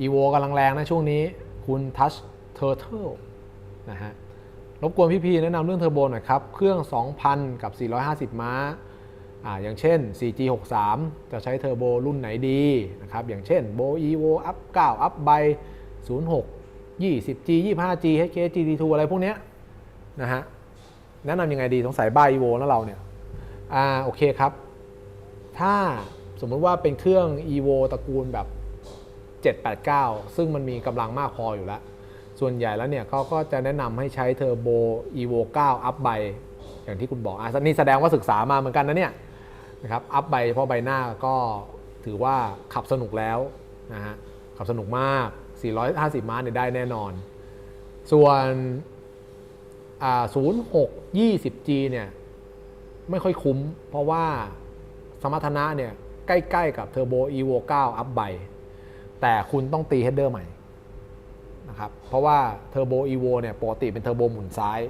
อีโวกำลังแรงนะช่วงนี้ คุณทัชเทอร์เทิลนะฮะรบกวนพี่พีแนะนำเรื่องเทอร์โบหน่อยครับ เครื่อง 2,000 กับ 450 ม้าอ่าอย่างเช่น 4G63 จะใช้เทอร์โบรุ่นไหนดีนะครับ อย่างเช่น Bo Evo Up 9 Up by 06 20G 25G HK GT2 อะไรพวกเนี้ยนะฮะ แนะนำยังไงดีสงสัยบ้า Evo นะเราเนี่ย อ่า โอเคครับ ถ้าสมมติว่าเป็นเครื่อง Evo ตระกูลแบบ 789 ซึ่งมันมีกำลังมากพออยู่แล้ว ส่วนใหญ่แล้วเนี่ยเขาก็จะแนะนำให้ใช้เทอร์โบ Evo 9 Up ใบอย่างที่คุณบอกอะนี่แสดงว่าศึกษามาเหมือนกันนะเนี่ยนะครับอัพใบเพราะใบหน้าก็ถือว่าขับสนุกแล้วนะฮะขับสนุกมาก 450 ม้าเนี่ยได้แน่นอน ส่วนอ่า06 20G เนี่ยไม่ค่อยคุ้ม เพราะว่าสมรรถนะเนี่ยใกล้ ๆ กับเทอร์โบ Evo 9 อัพใบ แต่คุณต้องตีเฮดเดอร์ใหม่นะครับเพราะว่าเทอร์โบ Evo เนี่ยปกติเป็นเทอร์โบหมุนซ้าย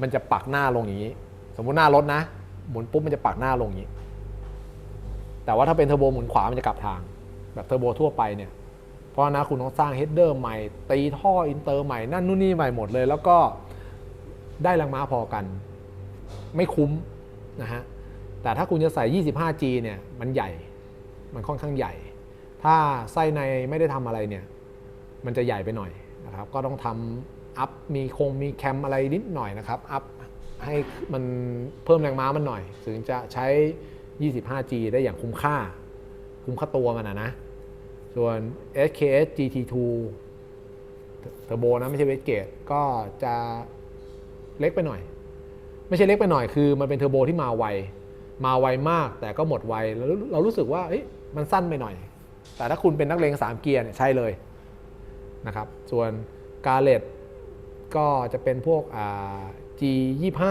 มันจะปักหน้าลงอย่างนี้ สมมุติหน้ารถนะ หมุนปุ๊บมันจะปักหน้าลงอย่างนี้ แต่ว่าถ้าเป็นเทอร์โบหมุนขวามันจะกลับทาง แบบเทอร์โบทั่วไปเนี่ยเพราะฉะนะคุณต้องสร้างเฮดเดอร์ใหม่ ตีท่ออินเตอร์ใหม่นั่นนู่นนี่ใหม่หมดเลย แล้วก็ได้แรงม้าพอกัน ไม่คุ้มนะฮะแต่ถ้าคุณจะใส่ 25G เนี่ยมันใหญ่มันค่อนข้างใหญ่ ถ้าไส้ในไม่ได้ทำอะไรเนี่ยมันจะใหญ่ไปหน่อยนะครับ ก็ต้องทำอัพมีคงมีแคมอะไรนิดหน่อยนะครับ อัพให้มันเพิ่มแรงม้ามันหน่อย ถึงจะใช้ 25G ได้อย่างคุ้มค่า คุ้มค่าตัวมันนะนะ ส่วน SKS GT2 เทอร์โบนะไม่ใช่เวสเกตก็จะเล็กไปหน่อย ไม่ใช่เล็กไปหน่อยคือมันเป็นเทอร์โบที่มาไว มาไวมากแต่ก็หมดไวแล้วเรารู้สึกว่าเอ๊ะมันสั้นไปหน่อย แต่ถ้าคุณเป็นนักเลง3 เกียร์เนี่ยใช่เลยนะครับ ส่วนกาเลตก็จะเป็นพวกอ่า G25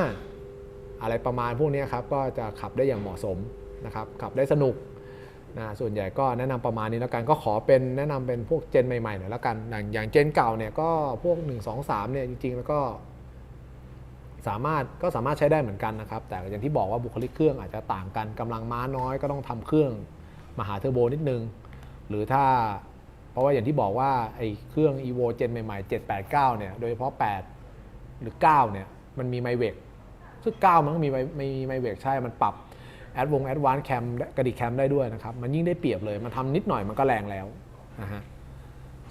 อะไรประมาณพวกนี้ครับ ก็จะขับได้อย่างเหมาะสมนะครับ ขับได้สนุกนะส่วนใหญ่ก็แนะนำประมาณนี้แล้วกันก็ขอเป็นแนะนำเป็นพวกเจนใหม่ๆหน่อยแล้วกันอย่างอย่างเจนเก่าเนี่ยก็พวก 1 2 3เนี่ยจริงๆ แล้วก็ สามารถก็สามารถใช้ได้เหมือนกันนะครับ แต่อย่างที่บอกว่าบุคลิกเครื่องอาจจะต่างกันกำลังม้าน้อยก็ต้องทำเครื่องมาหาเทอร์โบนิดนึง หรือถ้าเพราะว่าอย่างที่บอกว่าไอ้เครื่อง evo เจนใหม่ๆ 789 เนี่ย โดยเฉพาะ 8 หรือ 9 เนี่ย มันมีไมเวกซึ่ง 9 มันก็มีไมมีไมเวกใช่ มันปรับแอดวงแอดวานแคมกระดิกแคมได้ด้วยนะครับ มันยิ่งได้เปรียบเลย มันทำนิดหน่อยมันก็แรงแล้วนะฮะ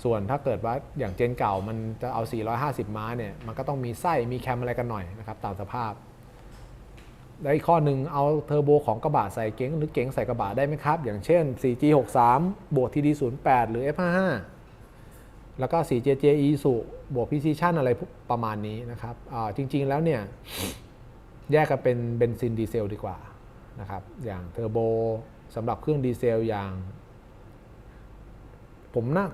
ส่วนถ้าเกิดว่าอย่างเจนเก่ามันจะเอา 450 ม้าเนี่ย มันก็ต้องมีไส้มีแคมอะไรกันหน่อยนะครับตามสภาพ และอีกข้อหนึ่งเอาเทอร์โบของกระบะใส่เก๋งหรือเก๋งใส่กระบะได้ไหมครับ อย่างเช่น 4G63 บวก TD08 หรือ F55 แล้วก็ 4JJ Isu บวก Precision อะไรประมาณนี้นะครับจริงๆแล้วเนี่ย แยกกันเป็นเบนซินดีเซลดีกว่านะครับ อย่างเทอร์โบสำหรับเครื่องดีเซลอย่าง ผมน่า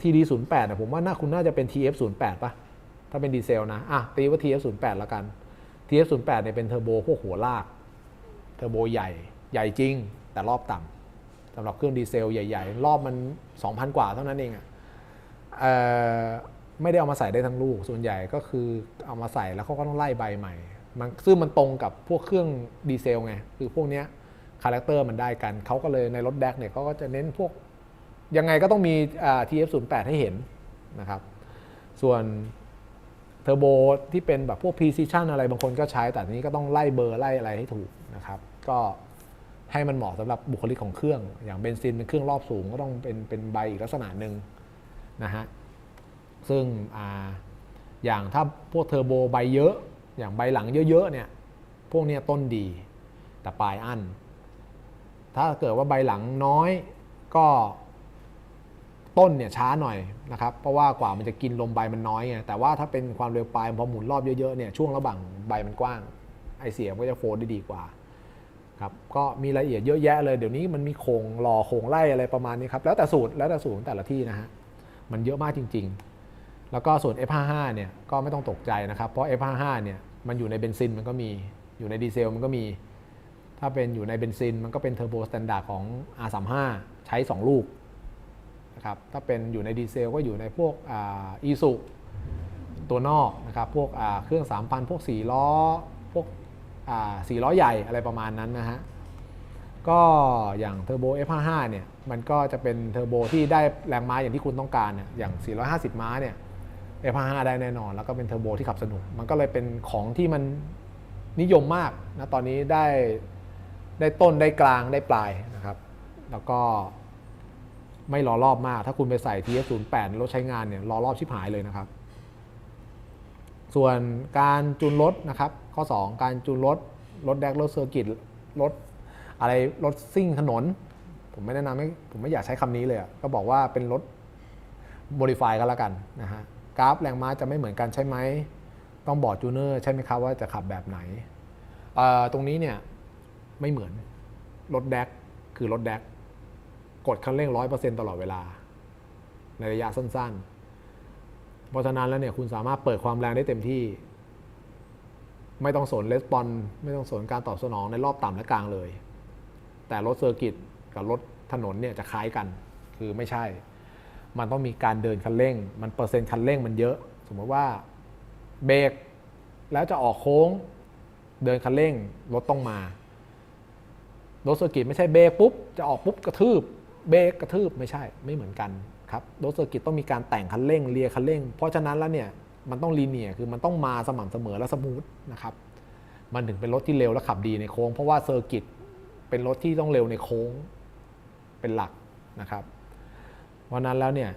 TD08 นะผมว่าน่าคุณน่าจะเป็น TF08 ป่ะ ถ้าเป็นดีเซลนะ อะ ตีว่า TF08 แล้วกัน TF08 เนี่ยเป็นเทอร์โบพวกหัวลาก เทอร์โบใหญ่ใหญ่จริง แต่รอบต่ำสำหรับเครื่องดีเซลใหญ่ ๆ รอบมัน 2,000 กว่าเท่านั้นเองอะ่ะไม่ได้เอามาใส่ได้ทั้งลูก ส่วนใหญ่ก็คือเอามาใส่แล้วเขาก็ต้องไล่ใบใหม่ มันซึ่งมันตรงกับพวกเครื่องดีเซลไง คือพวกเนี้ยคาแรคเตอร์มันได้กัน เขาก็เลยในรถแดกเนี่ยเขาก็จะเน้นพวกยังไงก็ต้องมี TF08 ให้เห็นนะครับ ส่วน เทอร์โบที่เป็นแบบพวก Precision อะไรบางคนก็ใช้แต่นี้ก็ต้องไล่เบอร์ไล่อะไรให้ถูกนะครับ ก็ให้มันเหมาะสำหรับบุคลิกของเครื่อง อย่างเบนซินเป็นเครื่องรอบสูงก็ต้องเป็นเป็นใบอีกลักษณะหนึ่งนะฮะซึ่งอาอย่างถ้าพวกเทอร์โบใบเยอะ อย่างใบหลังเยอะๆเนี่ยพวกเนี้ยต้นดีแต่ปลายอั้นถ้าเกิดว่าใบหลังน้อยก็ ต้นเนี่ยช้าหน่อยนะครับเพราะว่ากว่ามันจะกินลมใบมันน้อยไงแต่ว่าถ้าเป็นความเร็วปลายพอหมุนรอบเยอะๆเนี่ยช่วงระหว่างใบมันกว้างไอเสียงก็จะโฟลได้ดีกว่าครับก็มีรายละเอียดเยอะแยะเลยเดี๋ยวนี้มันมีโครงรอโครงไล่อะไรประมาณนี้ครับแล้วแต่สูตรแล้วแต่สูตรของแต่ละที่นะฮะมันเยอะมากจริง ๆ แล้วก็ส่วน F55 เนี่ยก็ไม่ต้องตกใจนะครับเพราะ F55 เนี่ยมันอยู่ในเบนซินมันก็มีอยู่ในดีเซลมันก็มี ถ้าเป็นอยู่ในเบนซินมันก็เป็นเทอร์โบสแตนดาร์ดของ R35 ใช้ 2 ลูก นะครับถ้าเป็นอยู่ในดีเซลก็อยู่ในพวกอีสุตัวนอกนะครับพวกเครื่อง 3,000 พวก 4 ล้อ พวก4ล้อใหญ่อะไรประมาณนั้นนะฮะก็อย่างเทอร์โบ F55 เนี่ยมันก็จะเป็นเทอร์โบที่ได้แรงม้าอย่างที่คุณต้องการเนี่ยอย่าง 450 ม้าเนี่ย F55 ได้แน่นอน แล้วก็เป็นเทอร์โบที่ขับสนุก มันก็เลยเป็นของที่มันนิยมมากนะตอนนี้ได้ได้ต้นได้กลางได้ปลายนะครับ แล้วก็ ไม่รอรอบมาก ถ้าคุณไปใส่ TS08 รถใช้งานเนี่ยรอรอบชิบหายเลยนะครับ ส่วนการจูนรถนะครับ ข้อ 2 การจูนรถ รถแดกรถเซอร์กิตรถอะไรรถซิ่งถนน ผมไม่แนะนำให้ผมไม่อยากใช้คำนี้เลยก็บอกว่าเป็นรถโมดิฟายกันแล้วกันนะฮะกราฟแรงม้าจะไม่เหมือนกันใช่ไหม ต้องบอกจูเนอร์ใช่ไหมครับว่าจะขับแบบไหน ตรงนี้เนี่ยไม่เหมือนรถแดกคือรถแดก กดคันเร่งร้อยเปอร์เซ็นต์ตลอดเวลา ในระยะสั้นๆ เพราะฉะนั้นแล้วเนี่ยคุณสามารถเปิดความแรงได้เต็มที่ ไม่ต้องสนレスปอนไม่ต้องสนการตอบสนองในรอบต่ำและกลางเลย แต่รถเซอร์กิตกับรถถนนเนี่ยจะคล้ายกัน คือไม่ใช่ มันต้องมีการเดินคันเร่ง มันเปอร์เซ็นต์คันเร่งมันเยอะ สมมติว่าเบรกแล้วจะออกโค้งเดินคันเร่งรถต้องมารถเซอร์กิตไม่ใช่เบรกปุ๊บ จะออกปุ๊บกระทืบ เบรกกระทืบไม่ใช่ไม่เหมือนกันครับรถเซอร์กิตต้องมีการแต่งคันเร่งเลียคันเร่ง เพราะฉะนั้นแล้วเนี่ยมันต้องลีเนียคือมันต้องมาสม่ำเสมอและสมูทนะครับมันถึงเป็นรถที่เร็วและขับดีในโค้ง เพราะว่าเซอร์กิตเป็นรถที่ต้องเร็วในโค้งเป็นหลักนะครับเพราะนั้นแล้วเนี่ย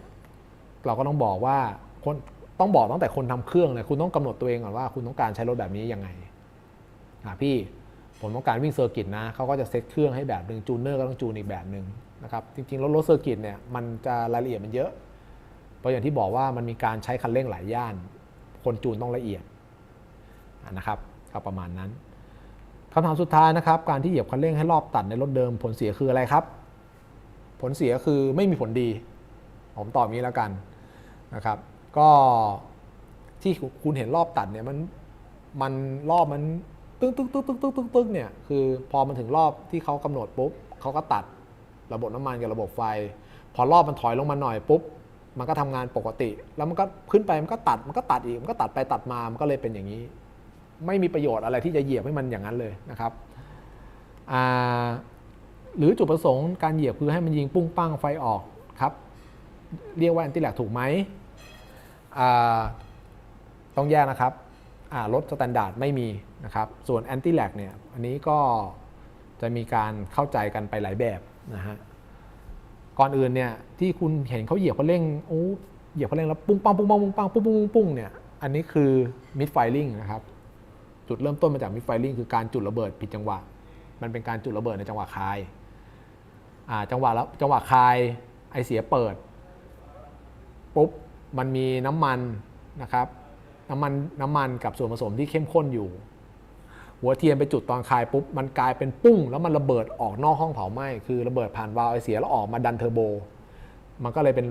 เราก็ต้องบอกว่าคนต้องบอกตั้งแต่คนทำเครื่องเลยคุณต้องกำหนดตัวเองก่อนว่า คุณต้องการใช้รถแบบนี้ยังไงอะพี่ ผมต้องการวิ่งเซอร์กิตนะเขาก็จะเซตเครื่องให้แบบหนึ่งจูนเนอร์ก็ต้องจูนอีกแบบหนึ่งนะครับจริงๆรถรถเซอร์กิตเนี่ยมันจะรายละเอียดมันเยอะ เพราะอย่างที่บอกว่ามันมีการใช้คันเร่งหลายย่าน คนจูนต้องละเอียดนะครับก็ประมาณนั้นคำถามสุดท้ายนะครับการที่เหยียบคันเร่งให้รอบตัดในรถเดิมผลเสียคืออะไรครับ ผลเสียคือไม่มีผลดี ผมตอบนี้แล้วกันนะครับ ก็ที่คุณเห็นรอบตัดเนี่ยมันมันรอบมัน ตึ้งตึ้งตึ้งตึ้งตึ้งตึ้งตึ้งเนี่ยคือพอมันถึงรอบที่เขากำหนดปุ๊บเขาก็ตัดระบบน้ำมันกับระบบไฟ พอรอบมันถอยลงมาหน่อยปุ๊บมันก็ทำงานปกติ แล้วมันก็ขึ้นไปมันก็ตัดมันก็ตัดอีกมันก็ตัดไปตัดมามันก็เลยเป็นอย่างนี้ ไม่มีประโยชน์อะไรที่จะเหยียบให้มันอย่างนั้นเลยนะครับหรือจุดประสงค์การเหยียบคือให้มันยิงปุ้งปั้งไฟออกครับ เรียกว่าแอนติแลกถูกไหมต้องแยกนะครับ รถสแตนดาร์ดไม่มีนะครับส่วนแอนติแลกเนี่ยอันนี้ก็จะมีการเข้าใจกันไปหลายแบบนะฮะก่อนอื่นเนี่ยที่คุณเห็นเขาเหยียบเขาเร่งโอ้เหยียบเขาเร่งแล้วปุ้งปังปุ้งปังปุ้งปังปุ้งปุ้งปุ้งเนี่ยอันนี้คือมิดไฟลิงนะครับจุดเริ่มต้นมาจากมิดไฟลิงคือการจุดระเบิดผิดจังหวะ มันเป็นการจุดระเบิดในจังหวะคายจังหวะแล้วจังหวะคายไอเสียเปิดปุ๊บมันมีน้ำมันนะครับ น้ำมันน้ำมันกับส่วนผสมที่เข้มข้นอยู่ หัวเทียนไปจุดตอนคายปุ๊บมันกลายเป็นปุ้ง แล้วมันระเบิดออกนอกห้องเผาไหม้คือระเบิดผ่านวาล์วไอเสียแล้วออกมาดันเทอร์โบ มันก็เลยเป็น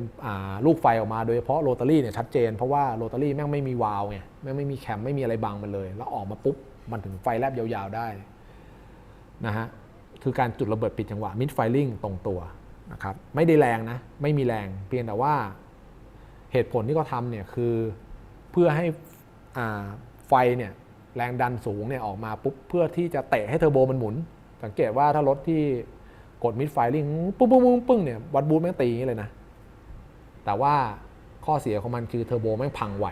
ลูกไฟออกมาโดยเฉพาะโรตารี่เนี่ยชัดเจนเพราะว่าโรตารี่แม่งไม่มีวาล์วไงแม่งไม่มีแคมไม่มีอะไรบังมันเลย แล้วออกมาปุ๊บมันถึงไฟแลบยาวๆได้นะฮะคือการจุดระเบิดปิดจังหวะ mid firing ตรงตัวนะครับไม่ได้แรงนะไม่มีแรงเพียงแต่ว่าเหตุผลที่เขาทำเนี่ยคือ พื่อให้ไฟเนี่ยแรงดันสูงเนี่ยออกมาปุ๊บเพื่อที่จะเตะให้เทอร์โบมันหมุน สังเกตว่าถ้ารถที่กด mid firing ปึ้งปึ้งปึ้งปึ้งเนี่ยวัดบูทแม่งตีอย่างนี้เลยนะ แต่ว่าข้อเสียของมันคือเทอร์โบแม่งพังไว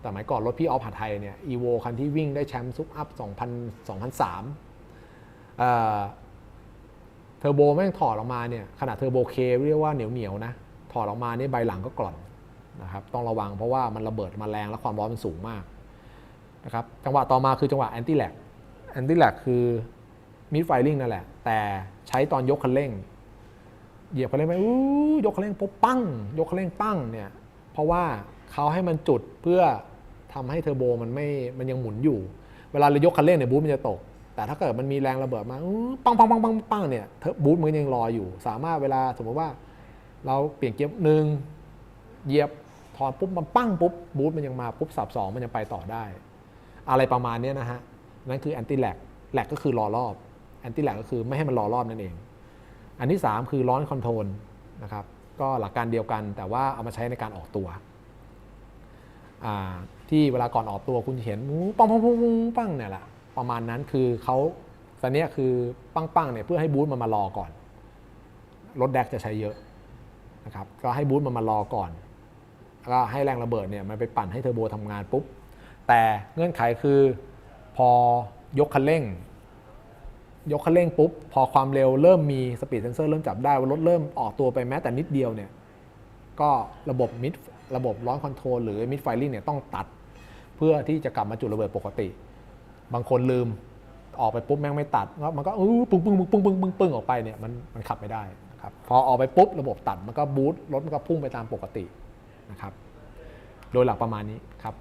แต่หมายก่อนรถพี่ออฟหัดไทยเนี่ย evo คันที่วิ่งได้แชมป์ซุปอัพ2000 2003เอ่อเทอร์โบแม่งถอดออกมาเนี่ยขนาดเทอร์โบเคเรียกว่าเหนียวเหนียวนะ ถอดออกมาเนี่ยใบหลังก็กร่อน นะครับต้องระวังเพราะว่ามันระเบิดมาแรงและความร้อนมันสูงมากนะครับจังหวะต่อมาคือจังหวะแอนตี้แลกแอนตี้แลกคือมิดไฟลิงนั่นแหละ แต่ใช้ตอนยกคันเร่ง เหยียบคันเร่งไปอู้ยกคันเร่งปุ๊บปั้ง ยกคันเร่งปั้งเนี่ยเพราะว่าเขาให้มันจุดเพื่อทำให้เทอร์โบมันไม่มันยังหมุนอยู่ เวลาเรายกคันเร่งเนี่ยบูทมันจะตก แต่ถ้าเกิดมันมีแรงระเบิดมาปังปังปังปังปังเนี่ยเทอร์บูทมันยังรออยู่ สามารถเวลาสมมติว่า เราเปลี่ยนเกียร์หนึ่งเหยียบ ถอนปุ๊บมันปั้งปุ๊บบูทมันยังมาปุ๊บสับสองมันยังไปต่อได้ อะไรประมาณนี้นะฮะ นั่นคือแอนตี้แลกแลกก็คือรอรอบแอนตี้แลกก็คือไม่ให้มันรอรอบนั่นเอง อันที่ 3 คือร้อนคอนโทรลนะครับก็หลักการเดียวกันแต่ว่าเอามาใช้ในการออกตัว ที่เวลาก่อนออกตัวคุณเห็นปังปังปังปังปังเนี่ยแหละประมาณนั้นคือเขาสันเนี้ยคือปั้งเนี่ยเพื่อให้บูธมันมารอก่อนรถแดกจะใช้เยอะนะครับก็ให้บูธมันมารอก่อน ก็ให้แรงระเบิดเนี่ยมันไปปั่นให้เทอร์โบทำงานปุ๊บ แต่เงื่อนไขคือพอยกคันเร่ง ยกคันเร่งปุ๊บ พอความเร็วเริ่มมีสปีดเซนเซอร์เริ่มจับได้ว่ารถเริ่มออกตัวไปแม้แต่นิดเดียวเนี่ยก็ระบบมิดระบบร้อนคอนโทรลหรือมิดไฟลิงเนี่ยต้องตัด เพื่อที่จะกลับมาจุดระเบิดปกติ บางคนลืมออกไปปุ๊บแม่งไม่ตัดแล้วมันก็อู้ปึ้งปึ้งปึ้งปึ้งปึ้งปึ้งออกไปเนี่ยมันมันขับไม่ได้นะครับพอออกไปปุ๊บระบบตัดมันก็บูตรถมันก็พุ่งไปตามปกติ นะครับ โดยหลักประมาณนี้ครับ